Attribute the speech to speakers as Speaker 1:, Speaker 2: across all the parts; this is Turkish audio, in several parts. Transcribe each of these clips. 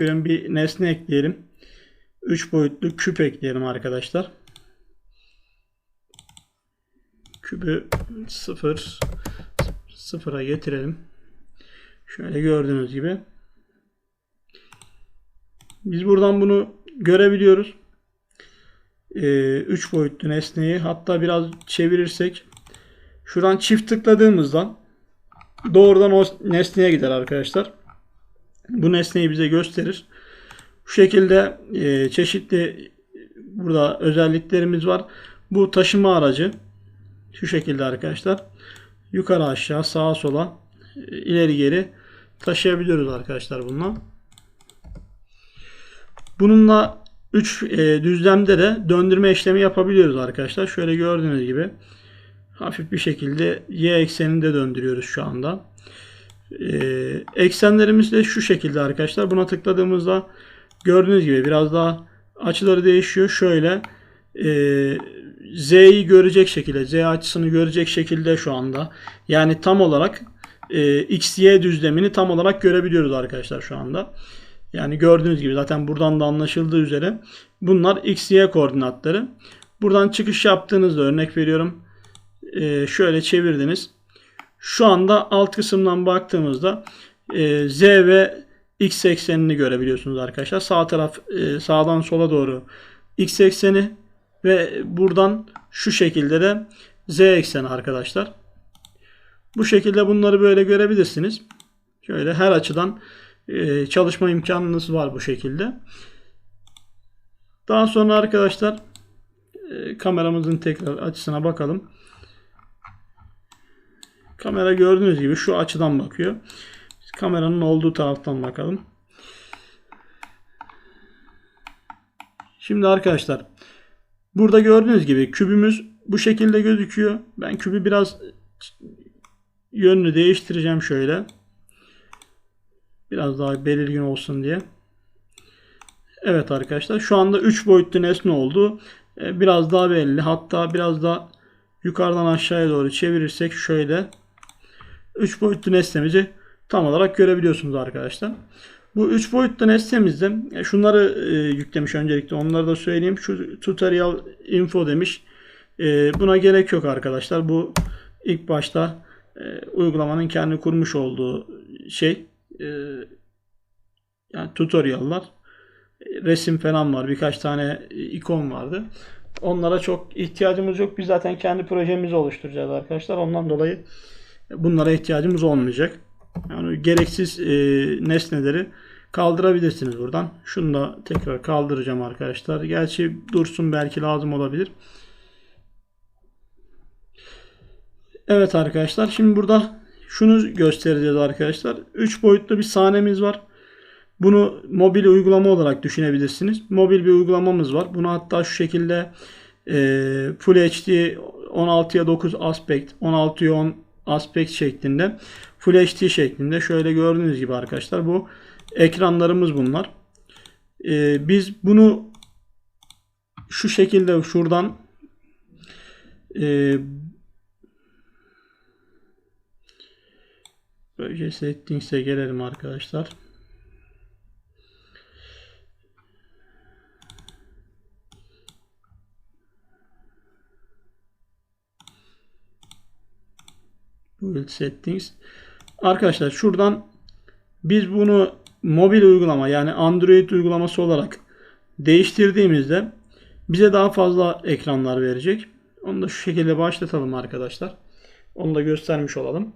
Speaker 1: bir nesne ekleyelim. 3 boyutlu küp ekleyelim arkadaşlar. Kübü 0 sıfıra getirelim. Şöyle gördüğünüz gibi. Biz buradan bunu görebiliyoruz. 3 boyutlu nesneyi hatta biraz çevirirsek şuradan çift tıkladığımızda doğrudan o nesneye gider arkadaşlar. Bu nesneyi bize gösterir. Şu şekilde e, çeşitli burada özelliklerimiz var. Bu taşıma aracı şu şekilde arkadaşlar. Yukarı aşağı sağa sola e, ileri geri taşıyabiliyoruz arkadaşlar bununla. Bununla 3 e, düzlemde de döndürme işlemi yapabiliyoruz arkadaşlar. Şöyle gördüğünüz gibi hafif bir şekilde y ekseninde döndürüyoruz şu anda. E, eksenlerimiz de şu şekilde arkadaşlar. Buna tıkladığımızda gördüğünüz gibi biraz daha açıları değişiyor. Şöyle e, Z'yi görecek şekilde, Z açısını görecek şekilde şu anda. Yani tam olarak e, X, Y düzlemini tam olarak görebiliyoruz arkadaşlar şu anda. Yani gördüğünüz gibi zaten buradan da anlaşıldığı üzere bunlar X, Y koordinatları. Buradan çıkış yaptığınızda örnek veriyorum. E, şöyle çevirdiniz. Şu anda alt kısımdan baktığımızda e, Z ve X eksenini görebiliyorsunuz arkadaşlar. Sağ taraf e, sağdan sola doğru X ekseni ve buradan şu şekilde de Z ekseni arkadaşlar. Bu şekilde bunları böyle görebilirsiniz. Şöyle her açıdan e, çalışma imkanınız var bu şekilde. Daha sonra arkadaşlar e, kameramızın tekrar açısına bakalım. Kamera gördüğünüz gibi şu açıdan bakıyor. Kameranın olduğu taraftan bakalım. Şimdi arkadaşlar burada gördüğünüz gibi kübümüz bu şekilde gözüküyor. Ben kübü biraz yönünü değiştireceğim şöyle. Biraz daha belirgin olsun diye. Evet arkadaşlar şu anda 3 boyutlu nesne oldu. Ee, biraz daha belli. Hatta biraz da yukarıdan aşağıya doğru çevirirsek şöyle 3 boyutlu nesnemizi tam olarak görebiliyorsunuz arkadaşlar. Bu 3 boyutlu nesnemizde e, şunları e, yüklemiş öncelikle onları da söyleyeyim. Şu tutorial info demiş. E, buna gerek yok arkadaşlar. Bu ilk başta e, uygulamanın kendi kurmuş olduğu şey e, yani tutorial'lar resim falan var. Birkaç tane ikon vardı. Onlara çok ihtiyacımız yok. Biz zaten kendi projemizi oluşturacağız arkadaşlar. Ondan dolayı bunlara ihtiyacımız olmayacak. Yani gereksiz e, nesneleri kaldırabilirsiniz buradan. Şunu da tekrar kaldıracağım arkadaşlar. Gerçi dursun belki lazım olabilir. Evet arkadaşlar şimdi burada şunu göstereceğiz arkadaşlar. 3 boyutlu bir sahnemiz var. Bunu mobil uygulama olarak düşünebilirsiniz. Mobil bir uygulamamız var. Bunu hatta şu şekilde e, Full HD 16'ya 9 aspect, 16'ya 10 aspect şeklinde Full HD şeklinde şöyle gördüğünüz gibi arkadaşlar bu ekranlarımız bunlar. E, biz bunu şu şekilde şuradan e, Proje Settings'e gelelim arkadaşlar. Build Settings. Arkadaşlar şuradan biz bunu mobil uygulama yani Android uygulaması olarak değiştirdiğimizde bize daha fazla ekranlar verecek. Onu da şu şekilde başlatalım arkadaşlar. Onu da göstermiş olalım.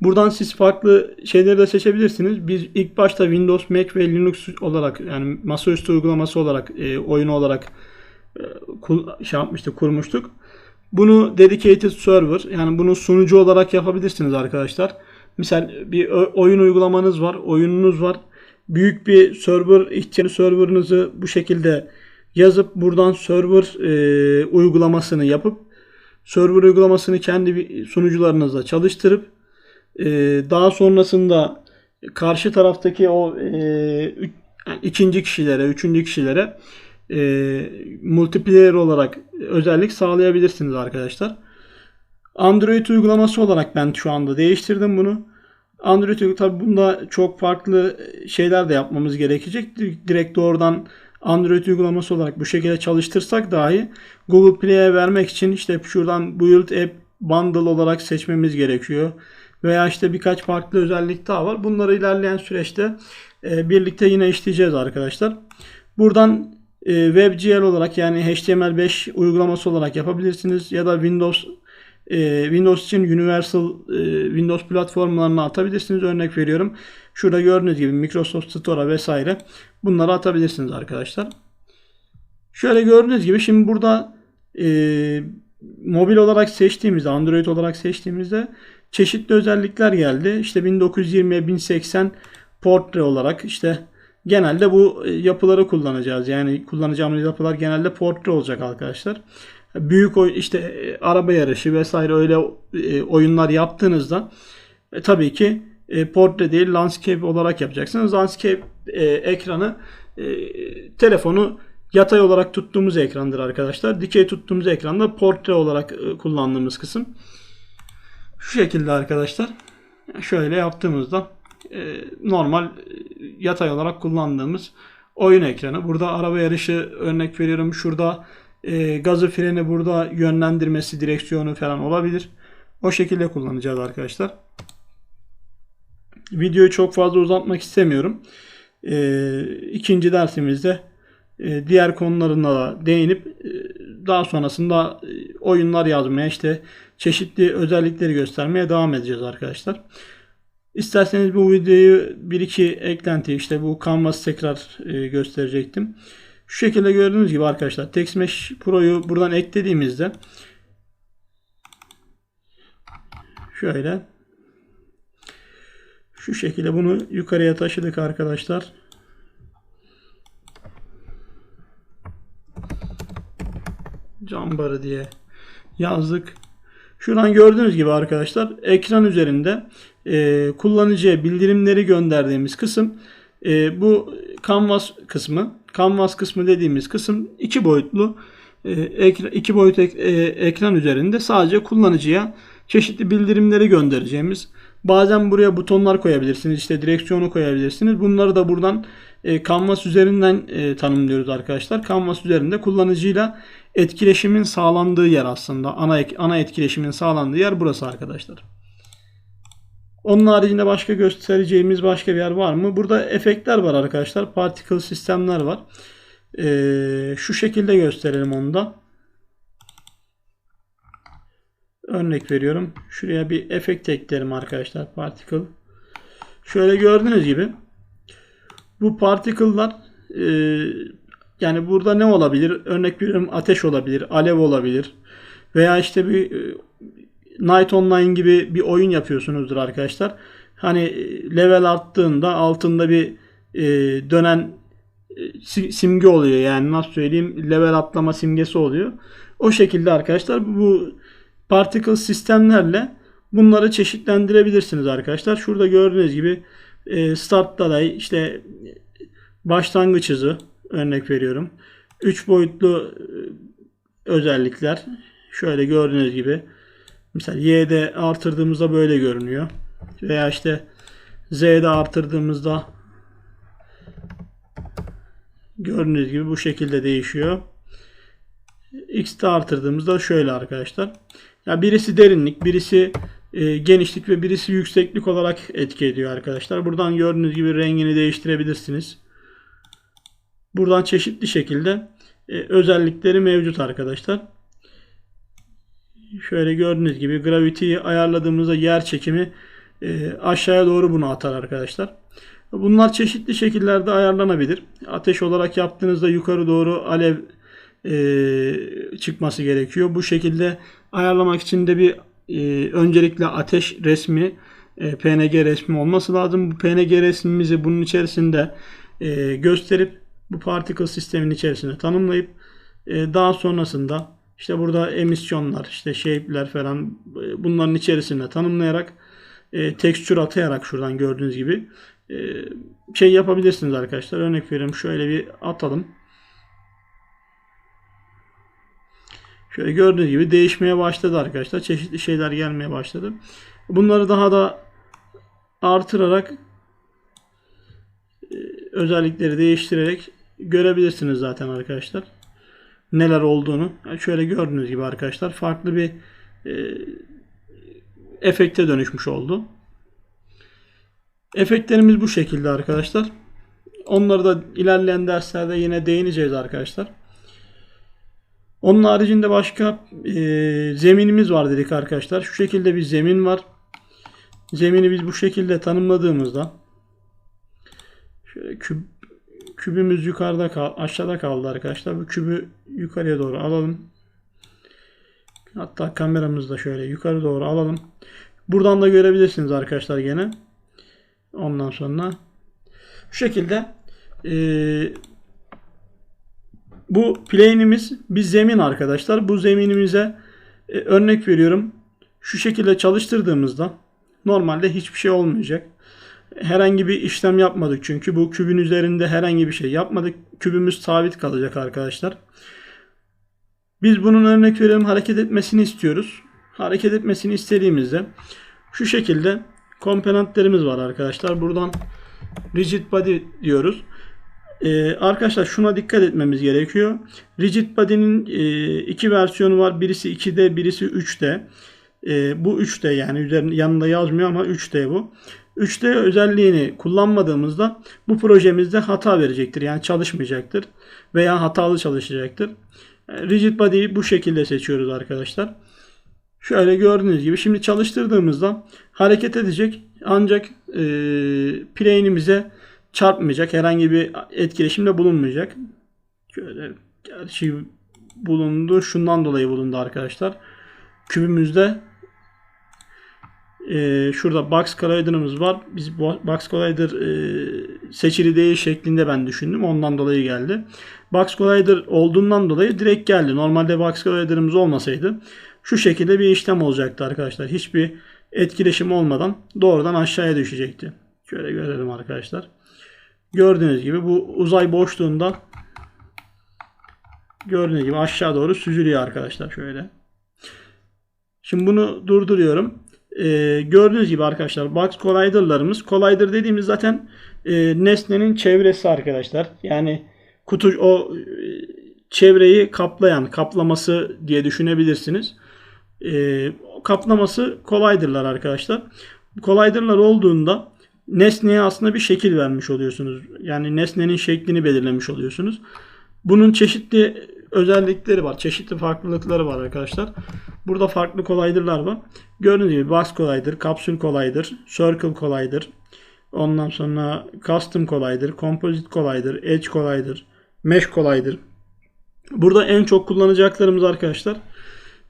Speaker 1: Buradan siz farklı şeyleri de seçebilirsiniz. Biz ilk başta Windows, Mac ve Linux olarak yani masaüstü uygulaması olarak e, oyunu olarak e, şey yapmıştık, kurmuştuk. Bunu dedicated server yani bunu sunucu olarak yapabilirsiniz arkadaşlar. Misal bir oyun uygulamanız var, oyununuz var. Büyük bir server ihtiyacı serverınızı bu şekilde yazıp buradan server e, uygulamasını yapıp server uygulamasını kendi sunucularınızda çalıştırıp e, daha sonrasında karşı taraftaki o e, ikinci kişilere, üçüncü kişilere e, multiplayer olarak özellik sağlayabilirsiniz arkadaşlar. Android uygulaması olarak ben şu anda değiştirdim bunu. Android tabi bunda çok farklı şeyler de yapmamız gerekecek. Direkt doğrudan Android uygulaması olarak bu şekilde çalıştırsak dahi Google Play'e vermek için işte şuradan Build App Bundle olarak seçmemiz gerekiyor. Veya işte birkaç farklı özellik daha var. Bunları ilerleyen süreçte e, birlikte yine işleyeceğiz arkadaşlar. Buradan WebGL olarak yani HTML5 uygulaması olarak yapabilirsiniz. Ya da Windows e, Windows için Universal e, Windows platformlarına atabilirsiniz. Örnek veriyorum. Şurada gördüğünüz gibi Microsoft Store'a vesaire bunları atabilirsiniz arkadaşlar. Şöyle gördüğünüz gibi şimdi burada e, mobil olarak seçtiğimizde Android olarak seçtiğimizde çeşitli özellikler geldi. İşte 1920 1080 portre olarak işte genelde bu yapıları kullanacağız. Yani kullanacağımız yapılar genelde portre olacak arkadaşlar. Büyük oy işte e, araba yarışı vesaire öyle e, oyunlar yaptığınızda e, tabii ki e, portre değil landscape olarak yapacaksınız. Landscape e, ekranı e, telefonu yatay olarak tuttuğumuz ekrandır arkadaşlar. Dikey tuttuğumuz ekranda portre olarak e, kullandığımız kısım. Şu şekilde arkadaşlar. Şöyle yaptığımızda e, normal e, yatay olarak kullandığımız oyun ekranı. Burada araba yarışı örnek veriyorum. Şurada e, gazı freni burada yönlendirmesi direksiyonu falan olabilir. O şekilde kullanacağız arkadaşlar. Videoyu çok fazla uzatmak istemiyorum. E, ikinci dersimizde diğer konularına da değinip daha sonrasında oyunlar yazmaya işte çeşitli özellikleri göstermeye devam edeceğiz arkadaşlar. İsterseniz bu videoyu bir iki eklenti işte bu Canvas tekrar gösterecektim. Şu şekilde gördüğünüz gibi arkadaşlar TextMesh Pro'yu buradan eklediğimizde şöyle şu şekilde bunu yukarıya taşıdık arkadaşlar. Cambarı diye yazdık. Şuradan gördüğünüz gibi arkadaşlar ekran üzerinde e, kullanıcıya bildirimleri gönderdiğimiz kısım e, bu Canvas kısmı. Canvas kısmı dediğimiz kısım iki boyutlu e, iki boyut ek, e, ekran üzerinde sadece kullanıcıya çeşitli bildirimleri göndereceğimiz. Bazen buraya butonlar koyabilirsiniz. işte direksiyonu koyabilirsiniz. Bunları da buradan e, Canvas üzerinden e, tanımlıyoruz arkadaşlar. Canvas üzerinde kullanıcıyla etkileşimin sağlandığı yer aslında. Ana, ana etkileşimin sağlandığı yer burası arkadaşlar. Onun haricinde başka göstereceğimiz başka bir yer var mı? Burada efektler var arkadaşlar. Particle sistemler var. Ee, şu şekilde gösterelim onu da. Örnek veriyorum. Şuraya bir efekt eklerim arkadaşlar. Particle. Şöyle gördüğünüz gibi bu particle'lar e, yani burada ne olabilir? Örnek veriyorum ateş olabilir, alev olabilir. Veya işte bir e, Night Online gibi bir oyun yapıyorsunuzdur arkadaşlar. Hani e, level arttığında altında bir e, dönen simge oluyor. Yani nasıl söyleyeyim level atlama simgesi oluyor. O şekilde arkadaşlar bu particle sistemlerle bunları çeşitlendirebilirsiniz arkadaşlar. Şurada gördüğünüz gibi e, start işte başlangıç hızı örnek veriyorum. 3 boyutlu e, özellikler şöyle gördüğünüz gibi Mesela Y'de artırdığımızda böyle görünüyor. Veya işte Z'de artırdığımızda gördüğünüz gibi bu şekilde değişiyor. X'de artırdığımızda şöyle arkadaşlar. Ya birisi derinlik, birisi e, genişlik ve birisi yükseklik olarak etki ediyor arkadaşlar. Buradan gördüğünüz gibi rengini değiştirebilirsiniz. Buradan çeşitli şekilde e, özellikleri mevcut arkadaşlar şöyle gördüğünüz gibi gravity'yi ayarladığımızda yer çekimi e, aşağıya doğru bunu atar arkadaşlar. Bunlar çeşitli şekillerde ayarlanabilir. Ateş olarak yaptığınızda yukarı doğru alev e, çıkması gerekiyor. Bu şekilde ayarlamak için de bir e, öncelikle ateş resmi e, PNG resmi olması lazım. Bu PNG resmimizi bunun içerisinde e, gösterip bu particle sistemin içerisinde tanımlayıp e, daha sonrasında işte burada emisyonlar, işte shape'ler falan e, bunların içerisinde tanımlayarak e, tekstür atayarak şuradan gördüğünüz gibi e, şey yapabilirsiniz arkadaşlar. Örnek veriyorum şöyle bir atalım. Şöyle gördüğünüz gibi değişmeye başladı arkadaşlar. Çeşitli şeyler gelmeye başladı. Bunları daha da artırarak e, özellikleri değiştirerek görebilirsiniz zaten arkadaşlar. Neler olduğunu. Şöyle gördüğünüz gibi arkadaşlar farklı bir e, efekte dönüşmüş oldu. Efektlerimiz bu şekilde arkadaşlar. Onları da ilerleyen derslerde yine değineceğiz arkadaşlar. Onun haricinde başka e, zeminimiz var dedik arkadaşlar. Şu şekilde bir zemin var. Zemini biz bu şekilde tanımladığımızda şöyle küp, kübümüz yukarıda kal, aşağıda kaldı arkadaşlar. Bu kübü yukarıya doğru alalım. Hatta kameramızı da şöyle yukarı doğru alalım. Buradan da görebilirsiniz arkadaşlar gene. Ondan sonra şu şekilde e, bu plane'imiz bir zemin arkadaşlar. Bu zeminimize e, örnek veriyorum. Şu şekilde çalıştırdığımızda normalde hiçbir şey olmayacak. Herhangi bir işlem yapmadık çünkü bu kübün üzerinde herhangi bir şey yapmadık. Kübümüz sabit kalacak arkadaşlar. Biz bunun örnek veriyorum hareket etmesini istiyoruz. Hareket etmesini istediğimizde şu şekilde komponentlerimiz var arkadaşlar. Buradan rigid body diyoruz. Ee, arkadaşlar şuna dikkat etmemiz gerekiyor. Rigid body'nin e, iki versiyonu var. Birisi 2D, birisi 3D. E, bu 3D yani üzerinde yanında yazmıyor ama 3D bu. 3D özelliğini kullanmadığımızda bu projemizde hata verecektir. Yani çalışmayacaktır veya hatalı çalışacaktır. E, rigid body'yi bu şekilde seçiyoruz arkadaşlar. Şöyle gördüğünüz gibi şimdi çalıştırdığımızda hareket edecek ancak e, plane'imize çarpmayacak. Herhangi bir etkileşimde bulunmayacak. Şöyle gerçi bulundu. Şundan dolayı bulundu arkadaşlar. Kübümüzde e, şurada box collider'ımız var. Biz box collider e, seçili değil şeklinde ben düşündüm. Ondan dolayı geldi. Box collider olduğundan dolayı direkt geldi. Normalde box collider'ımız olmasaydı şu şekilde bir işlem olacaktı arkadaşlar. Hiçbir etkileşim olmadan doğrudan aşağıya düşecekti. Şöyle görelim arkadaşlar. Gördüğünüz gibi bu uzay boşluğunda gördüğünüz gibi aşağı doğru süzülüyor arkadaşlar şöyle. Şimdi bunu durduruyorum. Ee, gördüğünüz gibi arkadaşlar box collider'larımız collider dediğimiz zaten e, nesnenin çevresi arkadaşlar. Yani kutu o e, çevreyi kaplayan kaplaması diye düşünebilirsiniz. E, kaplaması collider'lar arkadaşlar. Collider'lar olduğunda nesneye aslında bir şekil vermiş oluyorsunuz. Yani nesnenin şeklini belirlemiş oluyorsunuz. Bunun çeşitli özellikleri var. Çeşitli farklılıkları var arkadaşlar. Burada farklı collider'lar var. Gördüğünüz gibi box collider, kapsül collider, circle collider, ondan sonra custom collider, composite collider, edge collider, mesh collider. Burada en çok kullanacaklarımız arkadaşlar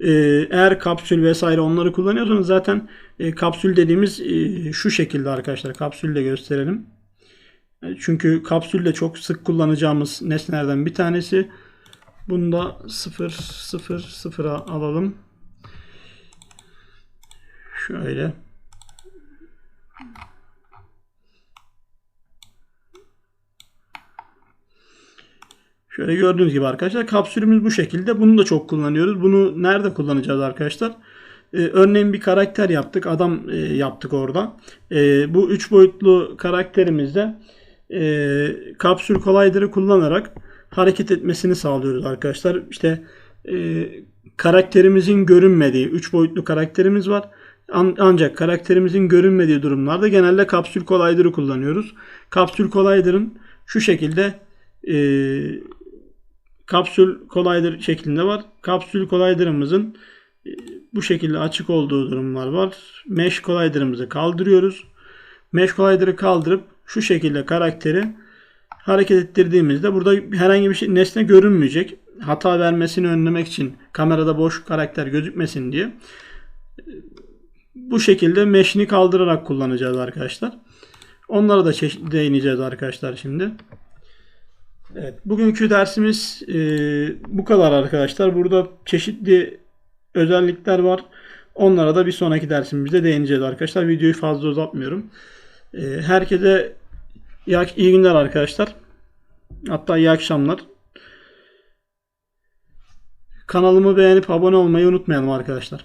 Speaker 1: eğer kapsül vesaire onları kullanıyorsanız zaten e, kapsül dediğimiz e, şu şekilde arkadaşlar. Kapsül de gösterelim. E, çünkü kapsül de çok sık kullanacağımız nesnelerden bir tanesi. Bunu da 0 0 0'a alalım. Şöyle. Şöyle gördüğünüz gibi arkadaşlar kapsülümüz bu şekilde. Bunu da çok kullanıyoruz. Bunu nerede kullanacağız arkadaşlar? Ee, örneğin bir karakter yaptık. Adam e, yaptık orada. E, bu üç boyutlu karakterimizde e, kapsül collider'ı kullanarak hareket etmesini sağlıyoruz arkadaşlar. İşte e, karakterimizin görünmediği üç boyutlu karakterimiz var. An- ancak karakterimizin görünmediği durumlarda genelde kapsül collider'ı kullanıyoruz. Kapsül collider'ın şu şekilde e, kapsül collider şeklinde var. Kapsül collider'ımızın e, bu şekilde açık olduğu durumlar var. Mesh collider'ımızı kaldırıyoruz. Mesh collider'ı kaldırıp şu şekilde karakteri hareket ettirdiğimizde burada herhangi bir şey nesne görünmeyecek. Hata vermesini önlemek için kamerada boş karakter gözükmesin diye bu şekilde mesh'ini kaldırarak kullanacağız arkadaşlar. Onlara da değineceğiz arkadaşlar şimdi. Evet, bugünkü dersimiz e, bu kadar arkadaşlar. Burada çeşitli özellikler var. Onlara da bir sonraki dersimizde değineceğiz arkadaşlar. Videoyu fazla uzatmıyorum. E, herkese iyi, iyi günler arkadaşlar. Hatta iyi akşamlar. Kanalımı beğenip abone olmayı unutmayalım arkadaşlar.